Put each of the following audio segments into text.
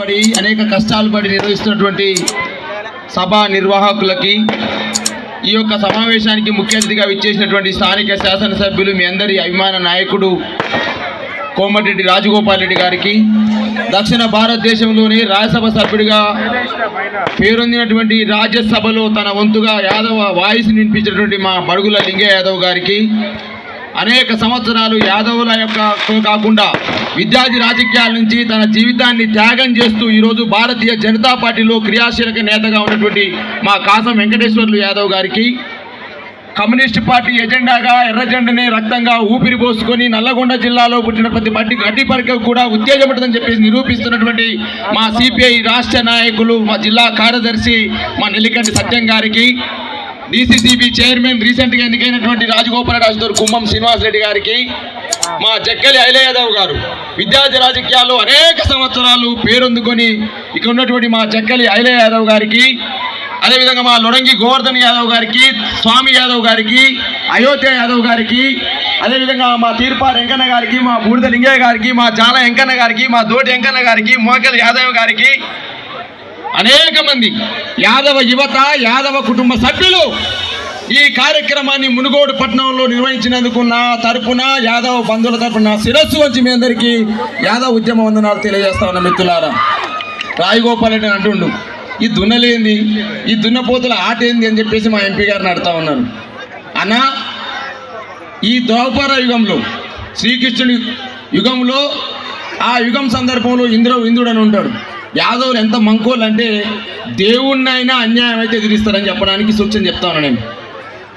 పడి అనేక కష్టాలు పడి నిర్వహిస్తున్నటువంటి సభ నిర్వాహకులకి ఈ యొక్క సమావేశానికి ముఖ్య అతిథిగా విచ్చేసినటువంటి స్థానిక శాసనసభ్యులు మీ అందరి అభిమాన నాయకుడు కోమటిరెడ్డి రాజగోపాల్ రెడ్డి గారికి దక్షిణ భారతదేశంలోని రాజ్యసభ సభ్యుడిగా పేరొందినటువంటి రాజ్యసభలో తన వంతుగా యాదవ వాయిస్ వినిపించినటువంటి మా బడుగుల లింగ యాదవ్ గారికి అనేక సంవత్సరాలు యాదవుల యొక్క కాకుండా విద్యార్థి రాజకీయాల నుంచి తన జీవితాన్ని త్యాగం చేస్తూ ఈరోజు భారతీయ జనతా పార్టీలో క్రియాశీలక నేతగా ఉన్నటువంటి మా కాసం వెంకటేశ్వర్లు యాదవ్ గారికి కమ్యూనిస్ట్ పార్టీ ఎజెండాగా ఎర్రజెండని రక్తంగా ఊపిరి పోసుకొని నల్లగొండ జిల్లాలో పుట్టిన ప్రతి బట్టి గడ్డి పరికకు కూడా ఉత్తేజపడదని చెప్పేసి నిరూపిస్తున్నటువంటి మా సిపిఐ రాష్ట్ర నాయకులు మా జిల్లా కార్యదర్శి మా నెల్లికంటి సత్యం గారికి డిసిసిబి చైర్మన్ రీసెంట్గా ఎన్నికైనటువంటి రాజగోపాల్ రాజుదూర్ కుంభం శ్రీనివాస్ రెడ్డి గారికి మా జక్కలి ఐలయ్య యాదవ్ గారు. విద్యార్థి రాజకీయాల్లో అనేక సంవత్సరాలు పేరొందుకొని ఇక్కడ ఉన్నటువంటి మా జక్కలి ఐలయ్య యాదవ్ గారికి అదేవిధంగా మా లొడంగి గోవర్ధన్ యాదవ్ గారికి స్వామి యాదవ్ గారికి అయోధ్య యాదవ్ గారికి అదేవిధంగా మా తీర్పా వెంకన్న గారికి మా బూడిద లింగయ్య గారికి మా జాల వెంకన్న గారికి మా దోటి వెంకన్న గారికి మోకల్ యాదవ్ గారికి అనేక మంది యాదవ యువత యాదవ కుటుంబ సభ్యులు ఈ కార్యక్రమాన్ని మునుగోడు పట్టణంలో నిర్వహించినందుకు నా తరపున యాదవ బంధువుల తరపున శిరస్సు వచ్చి మీ అందరికీ యాదవ ఉద్యమ వందనాలు తెలియజేస్తా ఉన్న మిత్రులారా. రాయగోపాల్ రెడ్డి అంటుండు ఈ దున్నలేంది? ఈ దున్నపోతుల ఆట ఏంది? అని చెప్పేసి మా ఎంపీ గారిని అడుగుతా ఉన్నారు. అన్నా ఈ ద్రౌపద యుగంలో శ్రీకృష్ణుడి యుగంలో ఆ యుగం సందర్భంలో ఇంద్ర ఇంద్రుడు అని ఉంటాడు. యాదవులు ఎంత మంకోళ్ళు అంటే దేవుణ్ణైనా అన్యాయం అయితే ఎదిరిస్తారని చెప్పడానికి సూచన చెప్తాను నేను.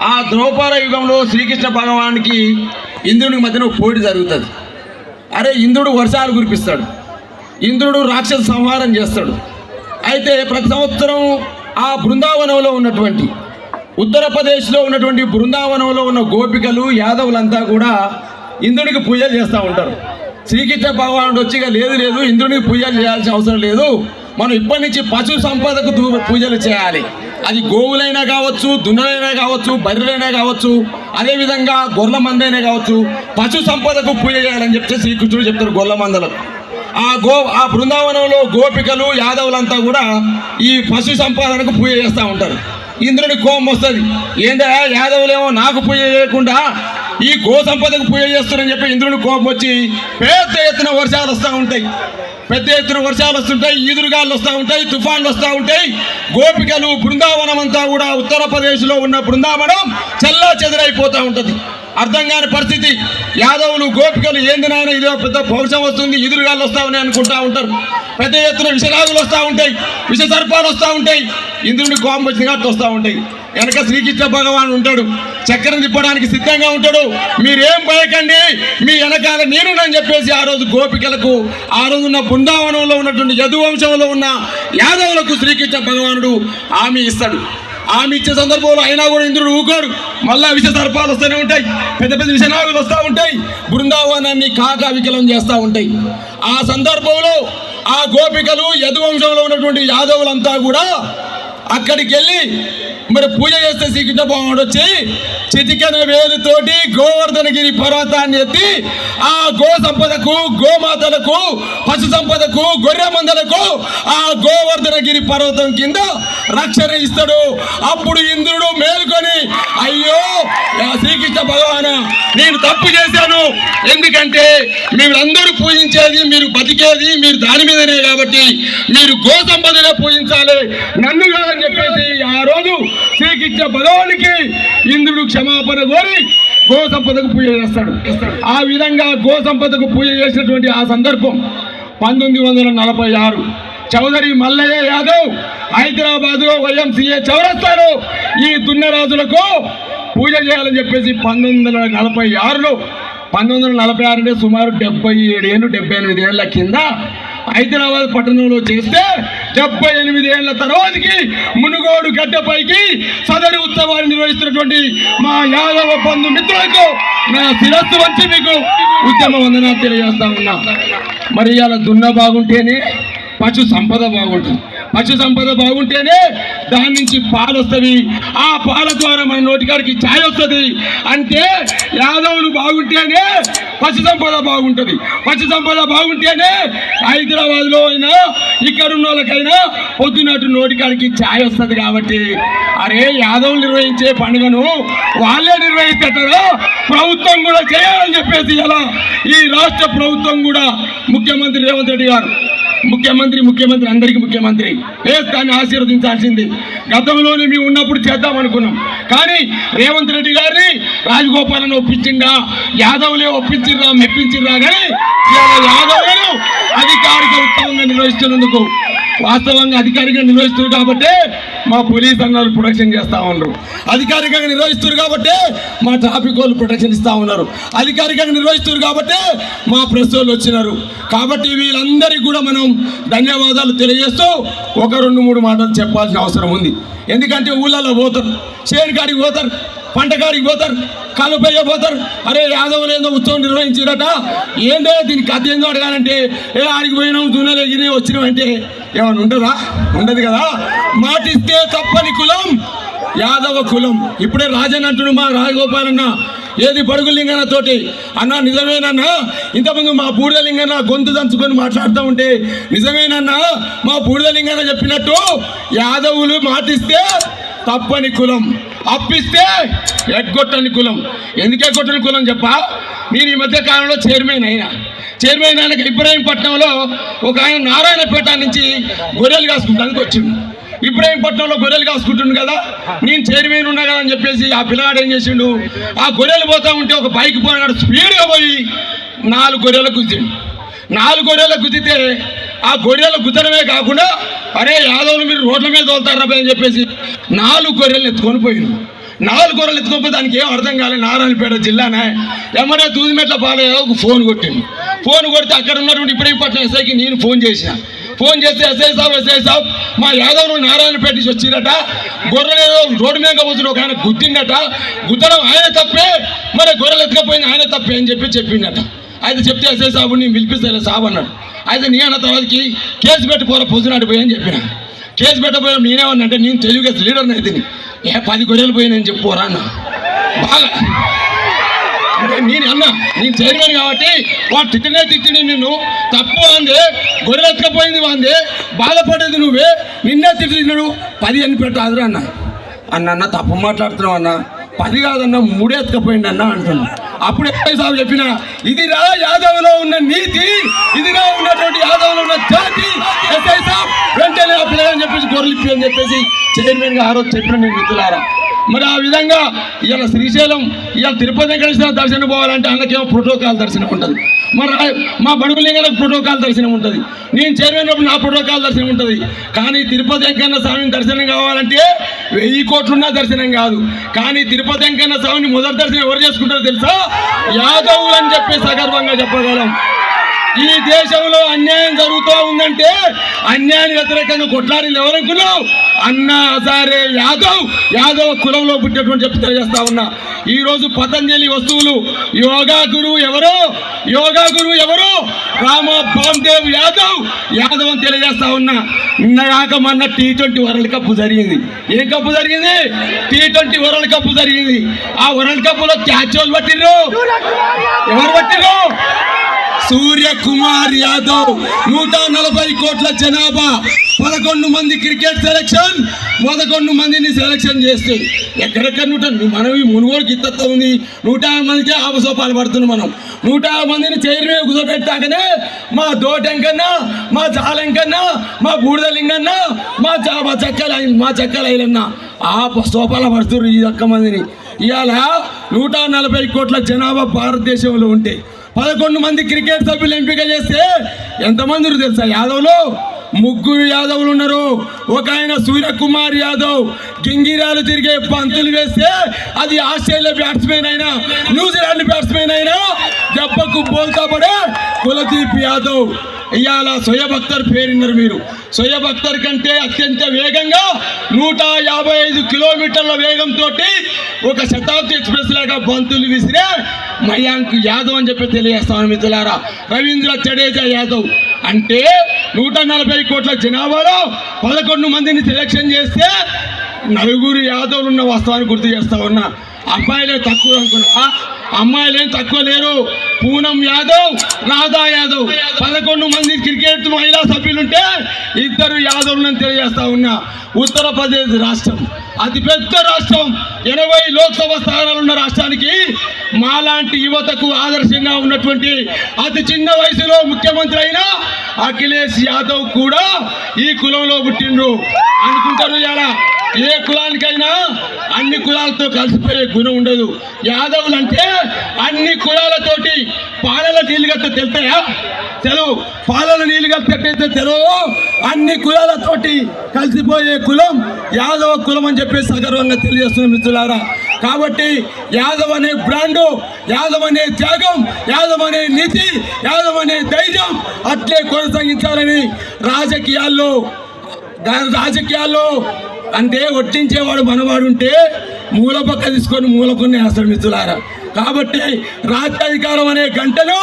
ఆ ద్రౌపద యుగంలో శ్రీకృష్ణ భగవానికి ఇంద్రునికి మధ్యన పోటీ జరుగుతుంది. అరే ఇంద్రుడు వర్షాలు కురిపిస్తాడు. ఇంద్రుడు రాక్షస సంహారం చేస్తాడు. అయితే ప్రతి సంవత్సరం ఆ బృందావనంలో ఉన్నటువంటి ఉత్తరప్రదేశ్లో ఉన్నటువంటి బృందావనంలో ఉన్న గోపికలు యాదవులంతా కూడా ఇంద్రుడికి పూజలు చేస్తూ ఉంటారు. శ్రీకృష్ణ భగవానుడు వచ్చి లేదు లేదు ఇంద్రునికి పూజలు చేయాల్సిన అవసరం లేదు. మనం ఇప్పటి నుంచి పశు సంపదకు దూ- పూజలు చేయాలి. అది గోవులైనా కావచ్చు దున్నలైనా కావచ్చు బర్రెలైనా కావచ్చు అదేవిధంగా గొర్రెల మందైనా కావచ్చు పశు సంపదకు పూజ చేయాలని చెప్తే శ్రీకృష్ణుడు చెప్తారు గొర్రెల మందలకు ఆ గో ఆ బృందావనంలో గోపికలు యాదవులంతా కూడా ఈ పశు సంపాదనకు పూజ చేస్తూ ఉంటారు. ఇంద్రుని కోపం వస్తుంది. ఏందా యాదవులేమో నాకు పూజ చేయకుండా ఈ గో సంపదకు పూజ చేస్తున్నారని చెప్పి ఇంద్రుడి కోపం వచ్చి పెద్ద ఎత్తున వర్షాలు వస్తూ ఉంటాయి. పెద్ద ఎత్తున వర్షాలు వస్తుంటాయి ఈదురుగాలు వస్తూ ఉంటాయి తుఫాన్లు వస్తూ ఉంటాయి. గోపికలు బృందావనం అంతా కూడా ఉత్తరప్రదేశ్లో ఉన్న బృందావనం చెల్లా చెదరైపోతూ ఉంటుంది. అర్థం కాని పరిస్థితి. యాదవులు గోపికలు ఏంది నాయన ఇదో పెద్ద పౌరుషం వస్తుంది ఎదురుగాళ్ళు వస్తా ఉన్నాయి అనుకుంటా ఉంటారు. పెద్ద ఎత్తున విషరాగులు వస్తూ ఉంటాయి విష సర్పాలు వస్తూ ఉంటాయి. ఇంద్రుడి కోపం వచ్చిన వస్తూ ఉంటాయి. వెనక శ్రీకృష్ణ భగవాన్ ఉంటాడు. చక్కెర తిప్పడానికి సిద్ధంగా ఉంటాడు. మీరేం భయకండి. మీ వెనకాల నేనునని చెప్పేసి ఆ రోజు గోపికలకు ఆ రోజు ఉన్న బృందావనంలో ఉన్నటువంటి యదువంశంలో ఉన్న యాదవులకు శ్రీకృష్ణ భగవానుడు హామీ ఇస్తాడు. ఆమె ఇచ్చే సందర్భంలో అయినా కూడా ఇంద్రుడు ఊకోడు మళ్ళా విష సర్పాలు వస్తూనే ఉంటాయి. పెద్ద పెద్ద విషనాగులు వస్తూ ఉంటాయి. బృందావనాన్ని కాకా వికలం చేస్తూ ఉంటాయి. ఆ సందర్భంలో ఆ గోపికలు యదువంశంలో ఉన్నటువంటి యాదవులంతా కూడా అక్కడికి వెళ్ళి మరి పూజ చేస్తే శ్రీకృష్ణ భగవానుడు వచ్చి చితికన వేలుతోటి గోవర్ధనగిరి పర్వతాన్ని ఎత్తి ఆ గో సంపదకు గోమాతలకు పశు సంపదకు గొర్రె మందలకు ఆ గోవర్ధనగిరి పర్వతం కింద రక్షణ ఇస్తాడు. అప్పుడు ఇంద్రుడు మేలుకొని అయ్యో శ్రీకృష్ణ భగవాన నేను తప్పు చేశాను. ఎందుకంటే మీరందరూ పూజించేది మీరు బతికేది మీరు దాని మీదనే కాబట్టి మీరు గో సంపదనే పూజించాలి. నన్ను రోజు శ్రీకృష్ణ భగవానికి ఇంద్రుడు క్షమాపణ కోరి గో సంపదకు పూజ చేస్తాడు. ఆ విధంగా గో సంపదకు పూజ చేసినటువంటి ఆ సందర్భం పంతొమ్మిది వందల నలభై ఆరు. చౌదరి మల్లయ్య యాదవ్ హైదరాబాద్లో వైఎంసీఏ చౌరస్తాలో ఈ దున్నరాజులకు పూజ చేయాలని చెప్పేసి పంతొమ్మిది వందల నలభై ఆరులో పంతొమ్మిది వందల నలభై ఆరు అంటే సుమారు డెబ్బై ఏడేళ్ళు డెబ్బై ఎనిమిది ఏళ్ళ కింద హైదరాబాద్ పట్టణంలో చేస్తే డెబ్బై ఎనిమిది ఏళ్ళ తర్వాతకి మునుగోడు గడ్డపైకి సదరు ఉత్సవాన్ని నిర్వహిస్తున్నటువంటి మా యాదవ బంధు మిత్రులకు నా శిరస్సు వచ్చి మీకు ఉద్యమ వందనాలు తెలియజేస్తా ఉన్నా. మరి ఇలా దున్న బాగుంటేనే పశు సంపద బాగుంటుంది. పశు సంపద బాగుంటేనే దాని నుంచి పాలు వస్తుంది. ఆ పాల ద్వారా మన నోటికాడికి ఛాయ్ వస్తుంది. అంటే యాదవులు బాగుంటేనే పశు సంపద బాగుంటుంది. పశు సంపద బాగుంటేనే హైదరాబాద్లో అయినా ఇక్కడ ఉన్న వాళ్ళకైనా పొద్దున్నట్టు నోటికాడికి ఛాయ్ వస్తుంది కాబట్టి. అరే యాదవులు నిర్వహించే పండుగను వాళ్ళే నిర్వహిస్తారో? ప్రభుత్వం కూడా చేయాలని చెప్పేసి ఇలా ఈ రాష్ట్ర ప్రభుత్వం కూడా ముఖ్యమంత్రి రేవంత్ రెడ్డి గారు ముఖ్యమంత్రి ముఖ్యమంత్రి అందరికీ ముఖ్యమంత్రి. దాన్ని ఆశీర్వదించాల్సింది. గతంలోనే మేము ఉన్నప్పుడు చేద్దాం అనుకున్నాం. కానీ రేవంత్ రెడ్డి గారిని రాజగోపాలను ఒప్పించిందా యాదవ్లే ఒప్పించిర్రా మెప్పించిర్రా కానీ ఇవాళ యాదవులను అధికారిక ఉత్తమంగా నిర్వహిస్తున్నందుకు వాస్తవంగా అధికారికంగా నిర్వహిస్తున్నారు కాబట్టి మా పోలీస్ అన్నారు ప్రొటెక్షన్ చేస్తూ ఉన్నారు. అధికారికంగా నిర్వహిస్తున్నారు కాబట్టి మా ట్రాఫిక్ వాళ్ళు ప్రొటెక్షన్ ఇస్తూ ఉన్నారు. అధికారికంగా నిర్వహిస్తున్నారు కాబట్టి మా ప్రెస్ వాళ్ళు వచ్చినారు. కాబట్టి వీళ్ళందరికీ కూడా మనం ధన్యవాదాలు తెలియజేస్తూ ఒక రెండు మూడు మాటలు చెప్పాల్సిన అవసరం ఉంది. ఎందుకంటే ఊళ్ళలో పోతారు చేను కాడికి పోతారు. పంటగాడికి పోతారు కలుపయ్య పోతారు. అరే యాదవులు ఏదో ఉత్సవం నిర్వహించారట ఏందో దీనికి కథ ఏందో అడగాలంటే? ఏ ఆడికి పోయినాం దున్నలు ఎగిరి వచ్చినామంటే ఏమైనా ఉండదా? ఉండదు కదా? మాటిస్తే తప్పని కులం యాదవ కులం. ఇప్పుడే రాజన్ అంటుడు మా రాజగోపాల్ అన్న ఏది బడుగు లింగన్న తోటి. అన్న నిజమేనన్నా? ఇంతకుముందు మా బూడిద లింగన్న గొంతు దంచుకొని మాట్లాడుతూ ఉంటే నిజమేనన్నా? మా బూడిద లింగన్న చెప్పినట్టు యాదవులు మాటిస్తే తప్పని కులం. అప్పిస్తే ఎగ్గొట్టని కులం. ఎందుకు ఎగ్గొట్టని కులం చెప్పా? నేను ఈ మధ్య కాలంలో చైర్మన్ అయినా. చైర్మన్ అయినాక ఇబ్రాహీంపట్నంలో ఒక ఆయన నారాయణపేట నుంచి గొర్రెలు కాసుకుంటానికి వచ్చింది ఇబ్రాహీంపట్నంలో గొర్రెలు కాసుకుంటుండు కదా? నేను చైర్మన్ ఉన్నా కదా అని చెప్పేసి ఆ పిల్లగాడు ఏం చేసిండు? ఆ గొర్రెలు పోతా ఉంటే ఒక బైక్ పోయినాడు. స్పీడ్గా పోయి నాలుగు గొర్రెలకు గుద్దిండు. నాలుగు గొర్రెలు గుద్దితే ఆ గొర్రెలు గుద్దడమే కాకుండా అరే యాదవులు మీరు రోడ్ల మీద తోలుతారా అని చెప్పేసి నాలుగు గొర్రెలు ఎత్తుకొని పోయిండు నాలుగు గొర్రెలు ఎత్తుకోకపోతే దానికి ఏం అర్థం కాలేదు నారాయణపేట జిల్లానే. ఎమ్మడే దూదిమెట్ల పాలయ్య ఒక ఫోన్ కొట్టింది ఫోన్ కొడితే అక్కడ ఉన్నటువంటి ఇబ్రహీంపట్నం ఎస్ఐకి నేను ఫోన్ చేసిన. ఫోన్ చేస్తే ఎస్ఐ సాబ్ ఎస్ఐ సాబ్ మా యాదవులు నారాయణపేట నుంచి వచ్చిరట. గొర్రెలు రోడ్డు మీద పోతున్న ఒక ఆయన గుద్దిండట. గుద్దడం ఆయన తప్పే. మరి గొర్రెలు ఎత్తుకపోయింది ఆయన తప్పే అని చెప్పి చెప్పిండట. అయితే చెప్తే ఎస్ఐ సాబు నేను పిలిపిస్తాను సాబు అన్నాడు. అయితే నీ అన్న తర్వాతకి కేసు పెట్టిపోరా పొద్దునాటి పోయి అని చెప్పిన. కేసు పెట్టబోయా నేనేమన్నా అంటే నేను తెలుగు లీడర్ అయితే ఏ పది గొర్రెలు నేను చెప్పుకోరా అన్న. బాగా. అంటే నేను అన్నా నేను చైర్మన్ కాబట్టి వాడు తిట్టినే తిట్టిని నిన్ను. తప్పు అంది గొర్రెలు ఎత్తుకపోయింది వాంది బాధపడేది నువ్వే నిన్నే తిట్టినాడు పది అని పెట్టాదురా అన్న అన్న తప్పు మాట్లాడుతున్నావు అన్న. పది కాదన్న మూడే ఎత్తకపోయింది అన్న అంటున్నా. అప్పుడు ఎస్ఐ సాబు చెప్పిన ఇది రా యాదవ్లో ఉన్న నీతి ఇది రా ఉన్నటువంటి యాదవ్లో ఉన్న జాతి. ఎస్ఐ సాబ్ వెంటనే ఆ పిల్లలని చెప్పేసి గొర్రెలిప్పి అని చెప్పేసి చైర్మన్గా ఆ రోజు చెప్పిన నేను మిత్రులారా. మరి ఆ విధంగా ఇవాళ శ్రీశైలం ఇవాళ తిరుపతి వెంకటేశ్వర దర్శనం పోవాలంటే అన్నకేమో ప్రోటోకాల్ దర్శనం ఉంటుంది. మరి మా బడుగులింగలకు ప్రోటోకాల్ దర్శనం ఉంటుంది. నేను చేరువైనప్పుడు నా ప్రోటోకాల్ దర్శనం ఉంటుంది. కానీ తిరుపతి వెంకన్న స్వామిని దర్శనం కావాలంటే వెయ్యి కోట్లున్నా దర్శనం కాదు. కానీ తిరుపతి వెంకన్న స్వామిని మొదటి దర్శనం ఎవరు చేసుకుంటారో తెలుసా? యాదవులు అని చెప్పి సగర్వంగా చెప్పగలం. ఈ దేశంలో అన్యాయం జరుగుతూ ఉందంటే అన్యాయానికి వ్యతిరేకంగా కొట్లాడలు ఎవరనుకున్నావు? అన్న హజారే యాదవ్. యాదవ్ కులంలో పుట్టినటువంటి చెప్పి తెలియజేస్తా ఉన్నా. ఈ రోజు పతంజలి వస్తువులు యోగా గురువు ఎవరు? యోగా గురువు ఎవరు? రామ బామ్దేవ్ యాదవ్. యాదవ్ అని తెలియజేస్తా ఉన్నా. నిన్నగాక మొన్న టీ ట్వంటీ వరల్డ్ కప్ జరిగింది. ఏం కప్పు జరిగింది? టీ ట్వంటీ వరల్డ్ కప్ జరిగింది. ఆ వరల్డ్ కప్లో క్యాచ్ వాళ్ళు పట్టిర్రు. ఎవరు పట్టిర్రు? సూర్యకుమార్ యాదవ్ నూట నలభై కోట్ల జనాభా పదకొండు మంది క్రికెట్ సెలక్షన్ పదకొండు మందిని సెలక్షన్ చేస్తే ఎక్కడెక్కడ నూట మనవి మునుగోడు గిత్త ఉంది. నూట యాభై మందికే ఆపసోపాలు పడుతున్నాం మనం. నూట యాభై మందిని చైర్మే కుదపెట్టాకనే మా దోటెంకన్నా మా జాలెంకన్నా మా బూడిదలింగన్నా మా మా చక్కల మా చక్కలైలన్నా ఆ సోపాల పడుతున్నారు ఈ ఒక్క మందిని. ఇవాళ నూట నలభై కోట్ల జనాభా భారతదేశంలో ఉంటే పదకొండు మంది క్రికెట్ సభ్యులు ఎంపిక చేస్తే ఎంతమంది తెలుసా? యాదవ్లో? ముగ్గురు యాదవులు ఉన్నారు. ఒక ఆయన సూర్యకుమార్ యాదవ్. గింగిరాలు తిరిగే పంతులు వేస్తే అది ఆస్ట్రేలియా బ్యాట్స్మెన్ అయినా న్యూజిలాండ్ బోల్తా పడే కులదీప్ యాదవ్ ఇవాళ సోయబ్ అఖ్తర్ పేరున్నారు మీరు సోయబ్ అఖ్తర్ కంటే అత్యంత వేగంగా నూట యాభై ఐదు కిలోమీటర్ల వేగంతో ఒక శతాబ్ది ఎక్స్ప్రెస్ లాగా బంతులు విసిరే మయాంక్ యాదవ్ అని చెప్పి తెలియజేస్తాను మిత్రులారా రవీంద్ర జడేజా యాదవ్ అంటే నూట నలభై కోట్ల జనాభాలో పదకొండు మందిని సెలెక్షన్ చేస్తే నలుగురు యాదవ్లు ఉన్న వాస్తవాన్ని గుర్తు చేస్తా ఉన్నా అబ్బాయిలే తక్కువ అనుకున్నా అమ్మాయిలేం తక్కువ లేరు. పూనం యాదవ్ రాధా యాదవ్. పదకొండు మంది క్రికెట్ మహిళా సభ్యులుంటే ఇద్దరు యాదవ్లను తెలియజేస్తా ఉన్నా. ఉత్తరప్రదేశ్ రాష్ట్రం. అతిపెద్ద రాష్ట్రం. ఎనభై లోక్సభ స్థానాలు ఉన్న రాష్ట్రానికి మాలాంటి యువతకు ఆదర్శంగా ఉన్నటువంటి అతి చిన్న వయసులో ముఖ్యమంత్రి అయిన అఖిలేష్ యాదవ్ కూడా ఈ కులంలో పుట్టిండ్రు. అనుకుంటారు ఇలా ఏ కులానికైనా అన్ని కులాలతో కలిసిపోయే గుణం ఉండదు. యాదవులు అంటే అన్ని కులాలతోటి పాలల నీళ్ళుగట్ట తెలుతాయా? తెలువు. పాలల నీళ్ళు ఎట్టయితే తెలవు అన్ని కులాలతోటి కలిసిపోయే కులం యాదవ కులం అని చెప్పి సగర్వంగా తెలియజేస్తున్న మిత్రులారా. కాబట్టి యాదవ్ అనే బ్రాండు యాదవ్ అనే త్యాగం యాదవ్ అనే నీతి యాదవ్ అనే ధైర్యం అట్లే కొనసాగించాలని రాజకీయాల్లో రాజకీయాల్లో అంటే వట్టించేవాడు మనవాడు ఉంటే మూల పక్క తీసుకొని మూలకొని వేస్తాడు మిత్రులారా కాబట్టి రాజ్యాధికారం అనే గంటను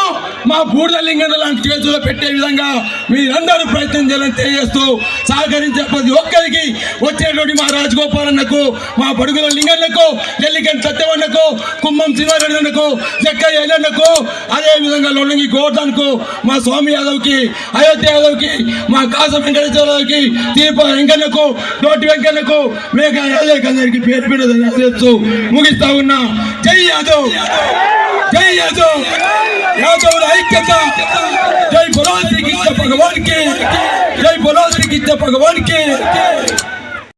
మా బూర్దలింగన లాంటి చేతుల్లో పెట్టే విధంగా మీరందరూ ప్రయత్నం చేయాలని తెలియజేస్తూ సహకరించే ప్రతి ఒక్కరికి వచ్చేటువంటి మా రాజగోపాలన్నకు మా పడుగుల లింగన్నకు ఎల్లికని సత్యవన్నకు కుమ్మం శివారెడ్డన్నకు జక్కయ్య ఎల్లన్నకు అదేవిధంగా లొల్లంగి గోవర్ధన్కు మా స్వామి యాదవ్కి అయోధ్య యాదవ్కి మా కాస వెంకటేశ్వరరావుకి దీప వెంకన్నకు నోటి వెంకన్నకు మేఘ యాదవ్కి అందరికీ పేరు పెడదని ముగిస్తా ఉన్నా. జై యాదవ్! జై యాదవ్. యాదవ్ ఐక్యత. జై బలో శ్రీ కృష్ణ జై బలో శ్రీ కృష్ణ